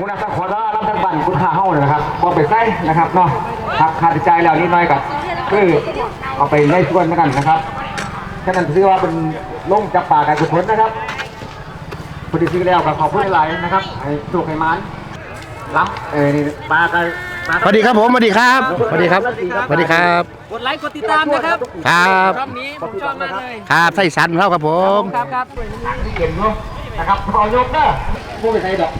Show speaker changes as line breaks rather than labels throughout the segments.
มุนาตะขอร้ารับทางบ้านคุณค่าเฮาเลยนะครับบ่ไปใส่นะครับเนาะหักค่าใช้จ่ายแล้วนิดหน่อยก็คือเอาไปในส่วนแล้วกันนะครับฉะนั้นถือว่าเป็นลงจากป่าการกุศลนะครับพอดีซื้อแล้วก็ขอบคุณหลายๆนะครับให้สุขให้มันล้ำเอ้ยนี่ปลากันปลา
สวัสดีครับผมสวัสดีครับสวัสดีครับสวัสดีครับ
กดไลค์กดติดตามนะครับ
ครับ
ช่องนี้ผมชอบมากเลย
ครับไส้สันเท่าครับผม
ครับครับ
ที่เก่งเนาะนะครับพอยกนะพวกไปใส่ดอก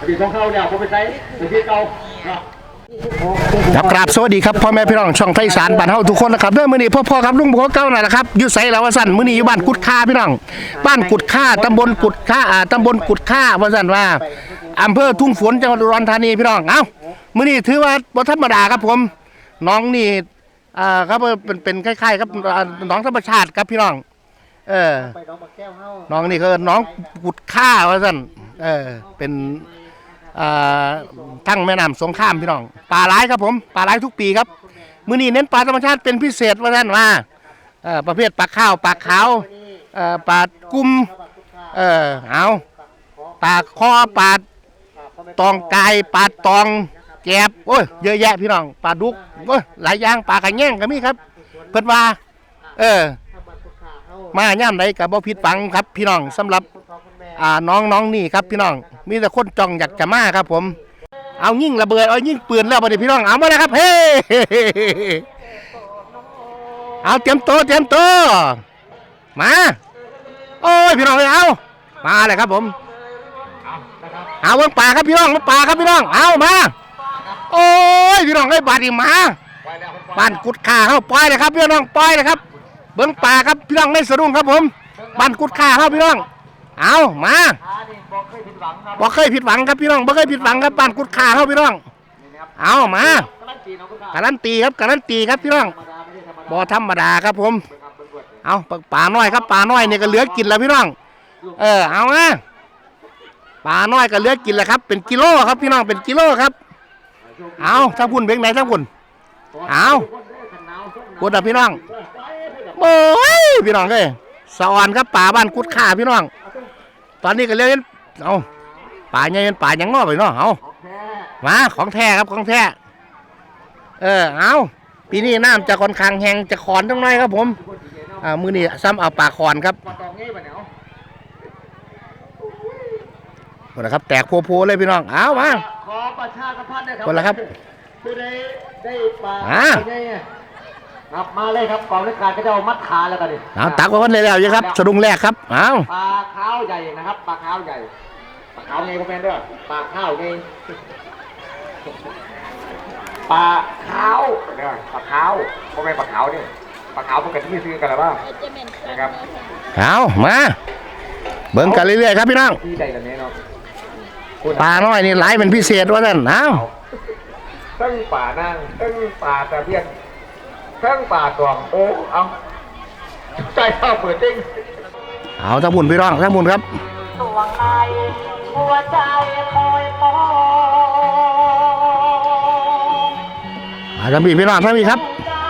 อดีตของเขาเนี่ยพวกไปใส่ไปที่เก่านะ
ครับกราบสวัสดีครับพ่อแม่พี่น้องช่องไทยสารบ้านเฮาทุกคนนะครับเด้อมื้อนี้พ่อพ่อครับลุงบัวเก่านั่นแหละครับอยู่ไสแล้วว่าสั่นมื้อนี้อยู่บ้านกุดค่าพี่น้องบ้านกุดค่าตำบลกุดค่าอ่าตำบลกุดค่าว่าสั่นว่าอำเภอทุ่งฝนจังหวัดอุดรธานีพี่น้องเอ้ามื้อนี้ถือว่าบ่ธรรมดาครับผมน้องนี่อ่าครับเป็นเป็นคล้ายๆครับน้องธรรมชาติครับพี่น้อง เออน้องนี่ก็น้องกุดค่าว่าสั่นเออเป็น ทั้งแม่น้ำสงครามพี่น้องปลาหลายครับผมปลาหลายทุกปีครับมื้อนี้เน้นปลาธรรมชาติเป็นพิเศษว่าสั่นว่าประเภทปลาข้าวปลาขาวปลากุ้มเออเอาปลาคอปลาตองกายปลาตองแกบโอ้ยเยอะแยะพี่น้องปลาดุกโอ้ยหลายอย่างปลากระแง่งก็มีครับเพิ่นว่า เออ มาย่ำใดกับบ่ผิดฝังครับ พี่น้องสำหรับ อ่าน้องน้องนี่ครับพี่น้อง มีแต่คนจ้องอยากจะมาครับ ผม เอายิ่งระเบิดเอายิ่งปืนแล้วบัดนี้พี่น้องเอามาแล้วครับเฮ้เอาเตรียมตัวเตรียมตัวมาโอ้ยพี่น้องเอ้เอามาเลยครับผมเอาเบิ่งป่าครับพี่น้องเบิ่งป่าครับพี่น้องเอามาโอ้ยพี่น้องเอ้บาดีมาบ้านกุดขาเฮาปล่อยเลยครับพี่น้องปล่อยเลยครับ เบิ้งป่าครับพี่น้องในสะดุ้งครับผมบ้านกุดขาครับพี่น้อง เอามาบ่เคยผิดหวังครับพี่น้องบ่เคยผิดหวังครับบ้านกุดข่าครับพี่น้องเอามาการันตีครับการันตีครับพี่น้องบ่ธรรมดาครับผมเอาป่าน้อยครับป่าน้อยเนี่ยก็เหลือกินแล้วพี่น้อง เออเอามาป่าน้อยก็เหลือกินแล้วครับ เป็นกิโลครับพี่น้องเป็นกิโลครับ เอาถ้าพุ่นเบงไหนถ้าพุ่น เอาพุ่นอะพี่น้องโอ้ยพี่น้องเอ้ยสะออนครับป่าบ้านกุดข่าพี่น้อง ตอนนี้ก็เรียกเอาป่าใหญ่เป็นป่าหยังนอไปเนาะเอามาของแท้ครับของแท้เออเอาปีนี้น้ำจะค่อนข้างแห้งจะขอนจังหน่อยครับ ผมอ่ามือนี้ซ้ำเอาป่าขอนครับ
ปลาตองงี้ปะเนี่ยเอา
คนละครับ แตกโพๆเลยพี่น้องเอามา
ขอประชาสัมพันธ์นะครั
คนละครับ
ผู้ใดได้ปลา
อ่า
ใหญ่เนี่ย ครับมาเลยครับกองรายการก็จะเอามัดขาแล้วกันดิ
เอาตักไว้คนเลยแล้วยังครับสะดุ้งแรกครับเอา
ปลาขาวใหญ่นะครับปลาขาวใหญ่ปลาขาวไงพ่อแม่เด้อปลาขาวไงปลาขาวเด้อปลาขาวพ่อแม่ปลาขาวนี่ปลาขาวพวกกันที่ซื้อกันหรือเปล่านะครับ
เอามาเบิ่งกันเรื่อยๆครับพี่น้อง
ที่ใดกันเนี่ยเนาะ
ปลาน้อยนี่หลายเป็นพิเศษว่านั่นเอา
ตั้งป่านั่งตั้งป่าตะเพียน ตั้งป่าตวงโอ้เอาใจข้าวเปิดจริง
เอาทั้งบุญพี่น้องทั้งบุญครับ
ดวงในหัวใจคอยมอง
อาทั้งพี่พี่น้องทั้งพี่ครับ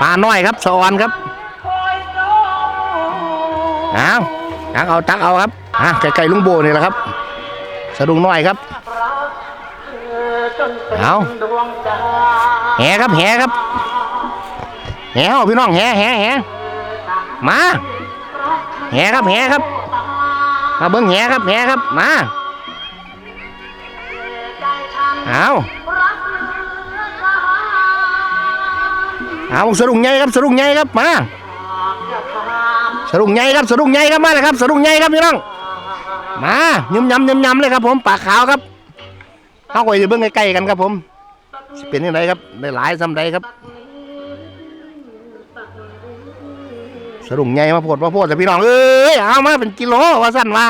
ปลาน้อยครับสะออนครับ
คอยจ้อง
เอาตักเอาตักเอาครับอะไก่ๆลุงโบนี่แหละครับ สะดุ้งน้อยครับ
รักเธอจนเป็น
เอา
ดวงใจ
แหครับแหครับ แหเอาพี่น้องแหแหแหมาแหครับแหครับมาเบิ้งแหครับแหครับมาเอา
เอเกิน
เอาสะดุ้งใหญ่ครับสะดุ้งใหญ่ครับมา
หากจะถาม
สะดุ้งใหญ่ครับสะดุ้งใหญ่ครับมาเลยครับสะดุ้งใหญ่ครับพี่น้องมายิ้มยำยิ้มยำเลยครับผมปากขาวครับเข้าไปเบิ้งใกล้ๆกันครับผมเป็นยังไงครับได้หลายซ้ำใดครับ สรุงใหญ่มาโพดมาโพดแต่พี่น้องเอ้ยเอามาเป็นกิโลว่าสั้นว่า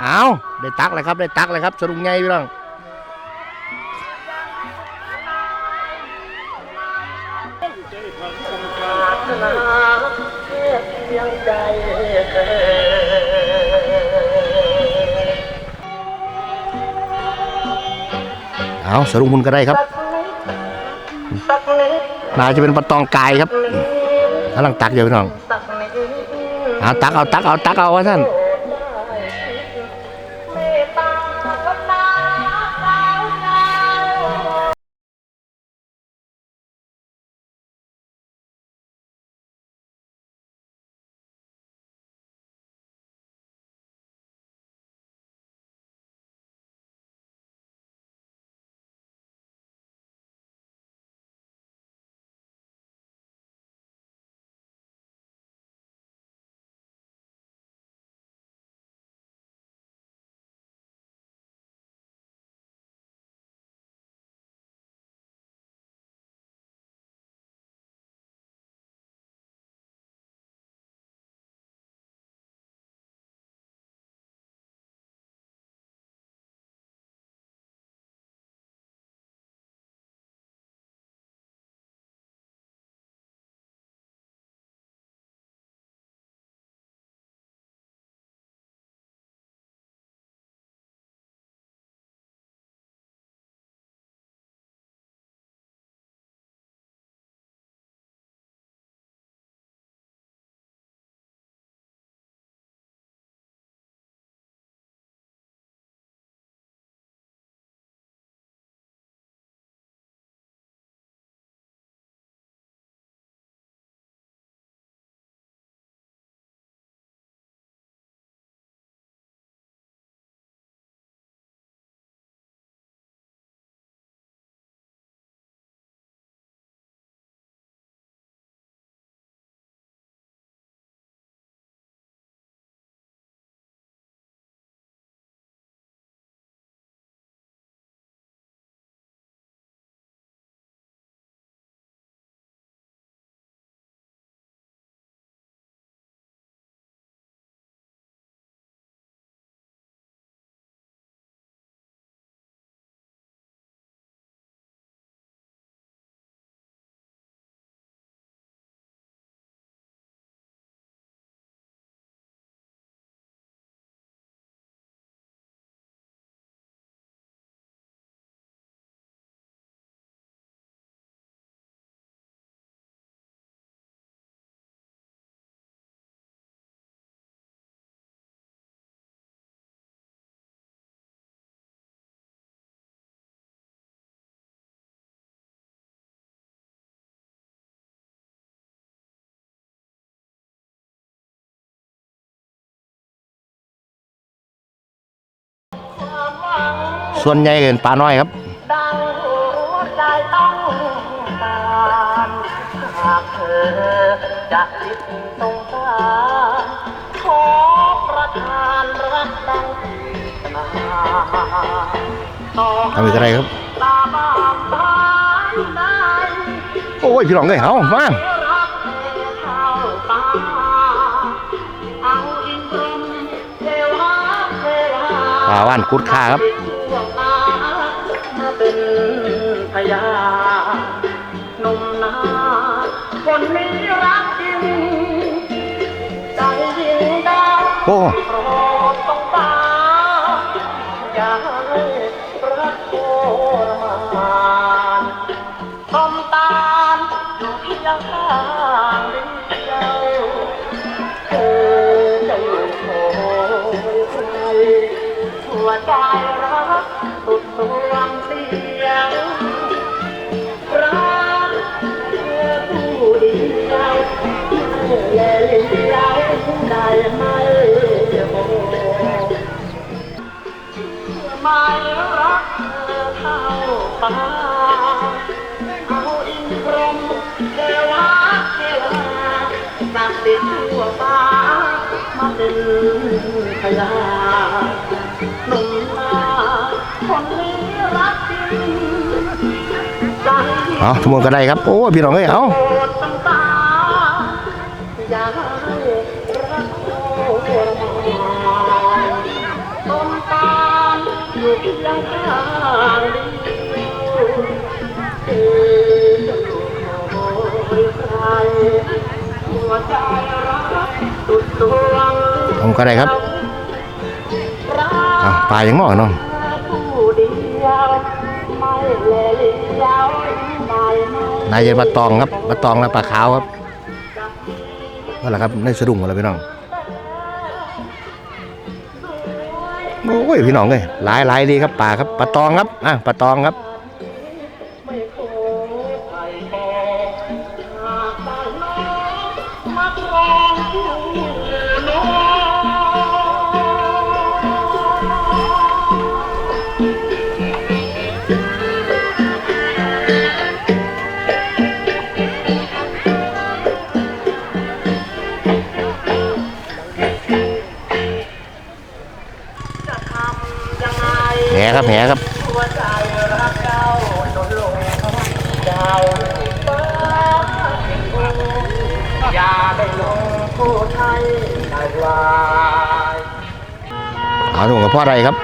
เอาได้ตักเลยครับได้ตักเลยครับ สรุงใหญ่พี่น้อง
เอา
สรุงคุณก็ได้ครับ
นิด
น่าจะเป็นปลาตองกายครับกำลังตักอยู่พี่น้อง เอาตักเอาตักเอาตักเอาว่าสั้น
เมตตาก็ ส่ว
นใหญ่ก็เป็นปลาน้อยครับ
ดังหัวใจต้องการหากเธอจะคิดสงสารขอประทานรักดังนาต่อ
ทำอีกอะไรครับ
ตาบ้านบ้านใด
โอ้ย พี่น้องเอ้ยเอามา
รักเธอเท่าตาเอาอินทรมเทวาเทวา
ปลาว่านกุดค่าครับ
ยู่เพียงข้างเดียวเธอจะอยู่โผล่ใครหัวใจรักสุดสวงเสียงรักเธอผู้เดียวแย่เลี้ยวได้ไหมโอ้ไม่รักเธอเท่าตาเอา ฟ้ามาเป็นพยานหนุ่มนาคนนี้รักจริงใจ
เอาทุกคนก็ได้ครับ โอ้ยพี่น้องเอ้ยเอา
โปรดตั้งตาอย่าให้รักโทรมานต้นตาลอยู่เพียงข้างเดียวเธอจะอยู่คอยใครหัวใจรักสุดดวง
ผมก็ได้ครับอาปลายังหมอเนาะ
ผู้เดียวไม่แลเลี้ยวไม่ไม่
นายเย็นปลาตองครับปลาตองและปลาขาวครับนั่นแหละครับในสะดุ้งหมดเลยพี่น้องโอ้ยพี่น้องเอ้ยหลายหลายดีครับปลาครับปลาตองครับอะปลาตองครับ ครับแหครับ
เจ้าจนลงดาวฟ้าอย่า
ถุงกับพ่ออะไรครับ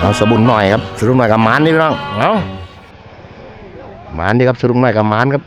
เอาสบุนหน่อยครับสรุปหน่อยกับมานนี่พี่น้องเอามานนี่ครับสรุปหน่อยกับมานครับ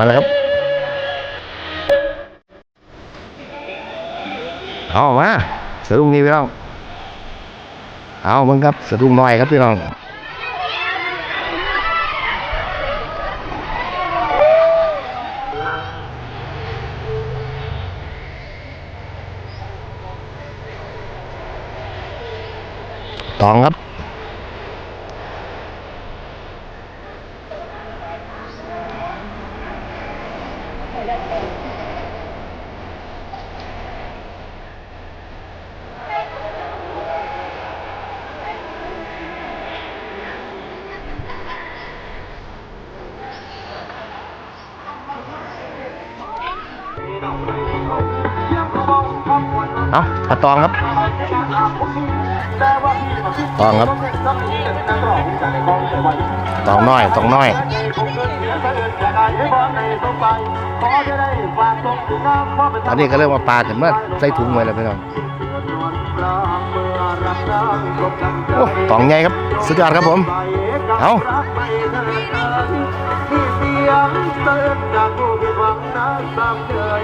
มาแล้วครับเอามาสะดุ้งนี่พี่น้อง เอามึงครับสะดุ้งหน่อยครับพี่น้องตองครับ เอาปลาตองครับตองครับตองน้อยตองน้อยอันนี้ก็เริ่มมาปลาถึงเมื่อใส่ถุงไว้แล้วพี่น้องโอ้ตองใหญ่ครับ สุดยอดครับผม เอา
ยงเตือนจากผู้ผิดหวังนั้นตามเคย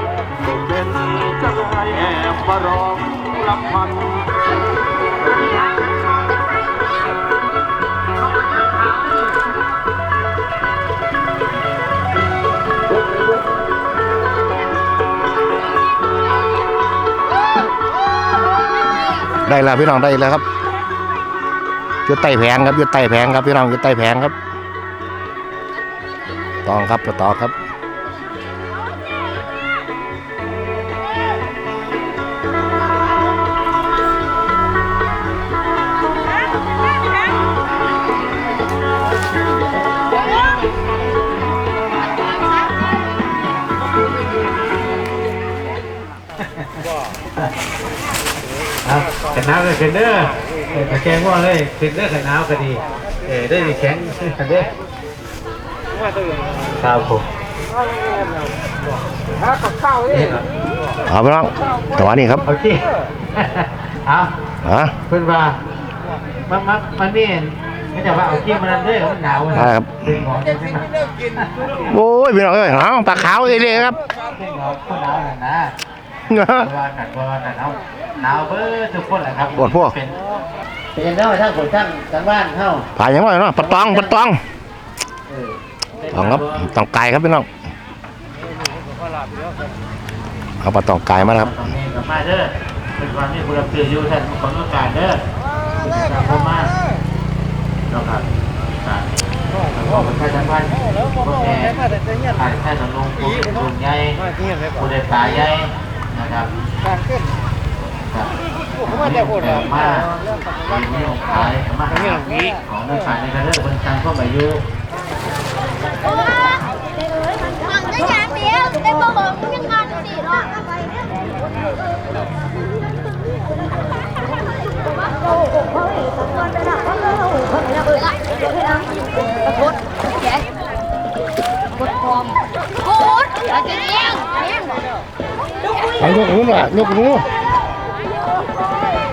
เป็นจังไรแอบมารองรำพัน
ได้แล้วพี่น้องได้แล้วครับยู่ใต้แผงครับยู่ใต้แผงครับพี่น้องยู่ใต้แผงครับ ตองครับตองครับ
ครับกันน้ำเลยเทรนเนอร์เออแกงว่าเลยเทรนเนอร์กันน้ำก็ดีเออได้แข็งกันเด้อ ครับผม
เอาพี่น้องจังหวะนี้ครับ
โอเคเอา
อะ
เพื่อนว่ามันมันมันนี่ไม่จะว่าเอาเกี้ยมันนั่นเด้อมันหนาว
ได้ครับ
ดึงของดึงของ
โอ้ยพี่น้องเอ้ยเอาปลาขาวเอเลยครับ
ดึงของคนหนาวน่ะนะเพราะว่ากันเพราะว่ากันเอาหนาวเบ้อทุกคนแหละครับ
ปวดพวก
เป็นเป็นเท่าทั้งคนทั้งทั้งบ้านเท่า
ผ่านยังไงเนาะปลาตองปลาตอง
เออ
ตองครับตองไก่ครับพี่น้องเอาปลาตองไก่มาแล้วครับ
ตรงนี้กับมาเด้อเป็นความที่บุรพตื่นอยู่ท่านของโอกาสเด้อครับผมมาเนาะครับครับขอบคุณท่านจังหวัดพวกแม่ผ่านแค่สำนงผู้ลุงใหญ่ผู้เด็ดป่าใหญ่นะครับครับผมจะพูดออกมามีองค์ขายมาของนักขายในกระเรื่องบนทางเข้ามาอยู่
ได้ยางเดียวได้บ่หงยังงานสี่รอบโอ้โหเขาเองเขาจะได้เขาเลยเขาจะเออละเดี๋ยวให้ เอากดแกกดฟอมกดอย่าจะเลี้ยงเลี้ยง
เอายกนู้นล่ะยกนู้น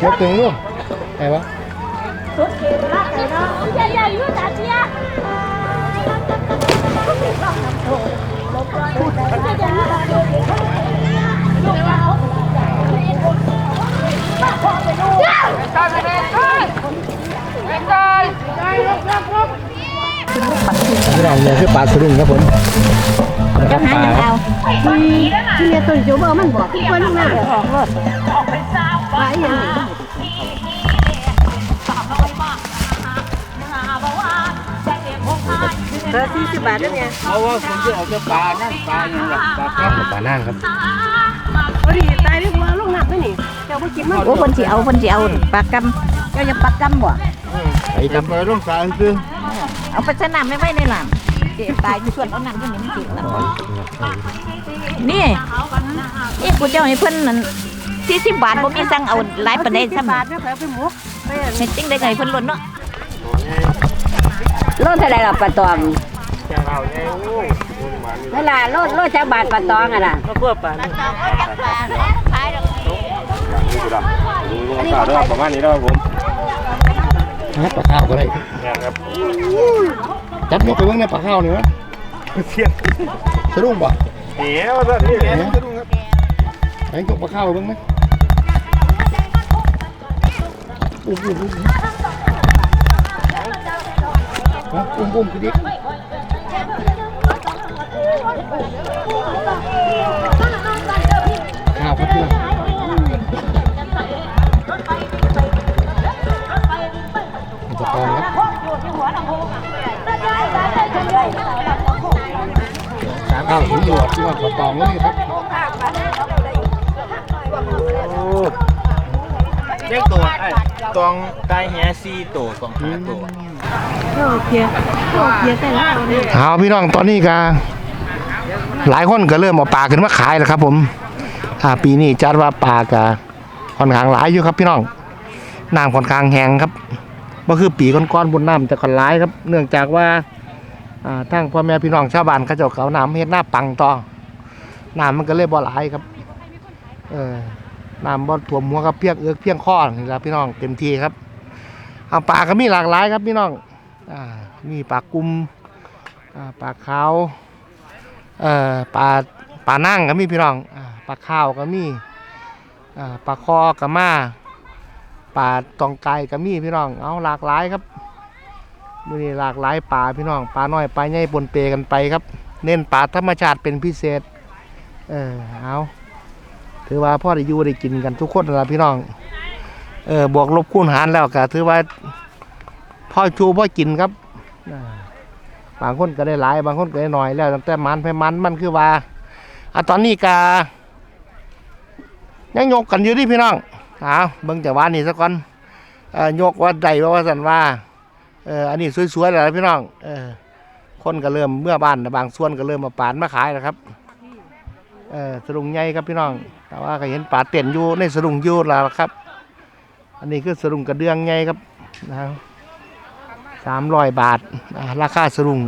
ยกถึงนู้นไหนวะ
สุดเขตละเลยเนาะอย่าอย่าอยู่ตาเชีย เพี่
น้องเนี่ยคือปลาสลิงครับผม
จะหายังเอาที่เนี่ยตุ่นจูบมันบอกที่คนน่ะออกรถไปยังไง เบอร์สี่สิบบาทได้เนี่ย
เพราะว่าผมจะออกจากป่านั่นป่าอย่างแบบป่าแก้
ปลาหน้าครับ
พอดีตายได้บัวลูกหนักไม่หนิเจ้าบ่กินมัน
โอ้คนสิเอาคนสิเอาปลากำเจ้าจะปลากำบ่
ไอ้จับไปลงสารคือ
เอาไปสนามไม่ไว้ในหลานเจ็บตายอยู่ส่วนเอานั่นก็นี่มันติดแล้วนี่นี่กูเจ้าให้เพิ่นนั่นสี่สิบบาทบ่มีสั่งเอาหลายปานใดซ้ำ
บาทเนี่ยไปหมกไป
เฮ็ดจริงได้ไงเพิ่นล้นเนาะ
โลเท่าไรล่ะปลาตองเวลาโลโลจักบาทปลาตองอะล่ะ
ก็เพื่อป่า
ประมาณนี้นะครับผมปลาข้าวก็ได้จับยกไปเบิ่งในปลาข้าวนี่วะสะดุ้งป่ะ
เหี้ยวซะนี่
เนี่ยสะดุ้งครับไอ้ยกปลาข้าวไปเบิ่งไหมอุ้มอุ้มอุ้มฮะ อุ้มอุ้มคือดิข้าวครับพี่น้องมันจะตองครับข้าวถึงหลวดที่ว่าขอตองแล้วนี่ครับ
เรียกตัวไอ้ตองกายแฮซีตัวสองห้าตัว
เพียโลเพียแต่เอาเนี่ย
เอาพี่น้องตอนนี้ก็หลายคนก็เริ่มเอาปลาขึ้นมาขายแล้วครับ ผมอ่าปีนี้จัดว่าปลากะค่อนข้างหลายอยู่ครับพี่น้องน้ำค่อนข้างแห้งครับก็คือปีก้อนๆบนน้ำจะค่อนหลายครับ เนื่องจากว่าทั้งพ่อแม่พี่น้องชาวบ้านเขาเจ้าเขาน้ำเฮ็ดหน้าปังต่อน้ำมันก็เลยบ่หลายครับ เออน้ำบ่ท่วมหัวกับเพียงเอือกเพียงข้อนี่ละพี่น้องเต็มที่ครับเอาปลาก็มีหลากหลายครับพี่น้อง มีปลากุมปลาขาวเอ่อปลาปลานั่งก็มีพี่น้องปลาข้าวก็มีปลาคอก็มาปลาตองไก่ก็มีพี่น้องเอาหลากหลายครับมือนี้หลากหลายปลาพี่น้องปลาน้อยปลาใหญ่ปนเปกันไปครับ เน้นปลาธรรมชาติเป็นพิเศษ เออเอาถือว่าพ่อได้อยู่ได้กินกันทุกคนนะพี่น้องเออบวกลบคูณหารแล้วก็ถือว่า พ่อชูพ่อกินครับอ่าบางคนก็ได้หลายบางคนก็ได้น้อยแล้วตั้งแต่มันไปมันมันคือว่าอะตอนนี้กายังยกกันอยู่ที่พี่น้องเอาเบิ่งจากว่านี่สักก่อนเออยกว่าใดว่าว่าสันว่าเอออันนี้สวยๆแล้วพี่น้องเออคนก็เริ่มเมื่อบ้านบางส่วนก็เริ่มมาปานมาขายแล้วครับเออสลุงใหญ่ครับพี่น้อง แต่ว่าก็เห็นป่าเต้นอยู่ในสลุงอยูแล้วล่ะครับ อันนี้คือสลุงกระเดื่องใหญ่ครับนะครับ สามร้อยบาท ราคาสลุง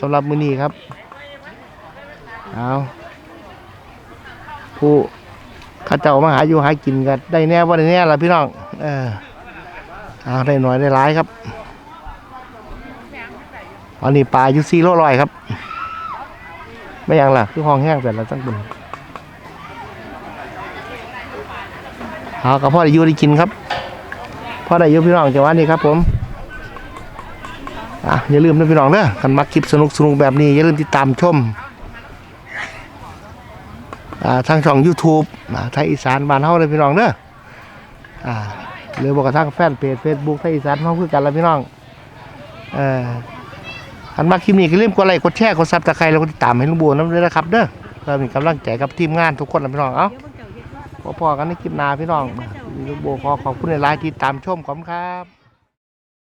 สำหรับมือนี้ครับเอาผู้ข้าเจ้ามาหาอยู่หากินกันได้แน่ว่าได้แน่ละพี่น้อง เออเอาได้หน่อยได้หลายครับ อันนี้ปลาอยู่ซีโร่ลอยครับ ไม่ยังล่ะ คือห้องแห้งแต่ละตั้งบุญเอากับพ่อได้ยู่ได้กินครับพ่อได้ยู่พี่น้องจังหวะนี้ครับผม อะอย่าลืมนะพี่น้องเด้อกันมาคลิปสนุกสนุกแบบนี้ อย่าลืมติดตามชมอ่าทางช่อง YouTube อ่าไทยอีสานบ้านเฮาเลยพี่น้องเด้ออ่าหรือบอกกระทั่งแฟนเพจ Facebook ไทยอีสานเฮาคือกันละพี่น้องเอ่ออันมาคลิปนี้ก็ลืมกดไลค์กดแชร์กดซับสไครต์แล้วก็ติดตามให้ลุงบัวน้ำด้วยนะครับเด้อเพื่อมีกำลังใจกับทีมงานทุกคนนะพี่น้องเอ้าพอๆกันในคลิปหน้าพี่น้องลุงบัวขอขอบคุณในไลน์ที่ตามชมขอบคุณครับ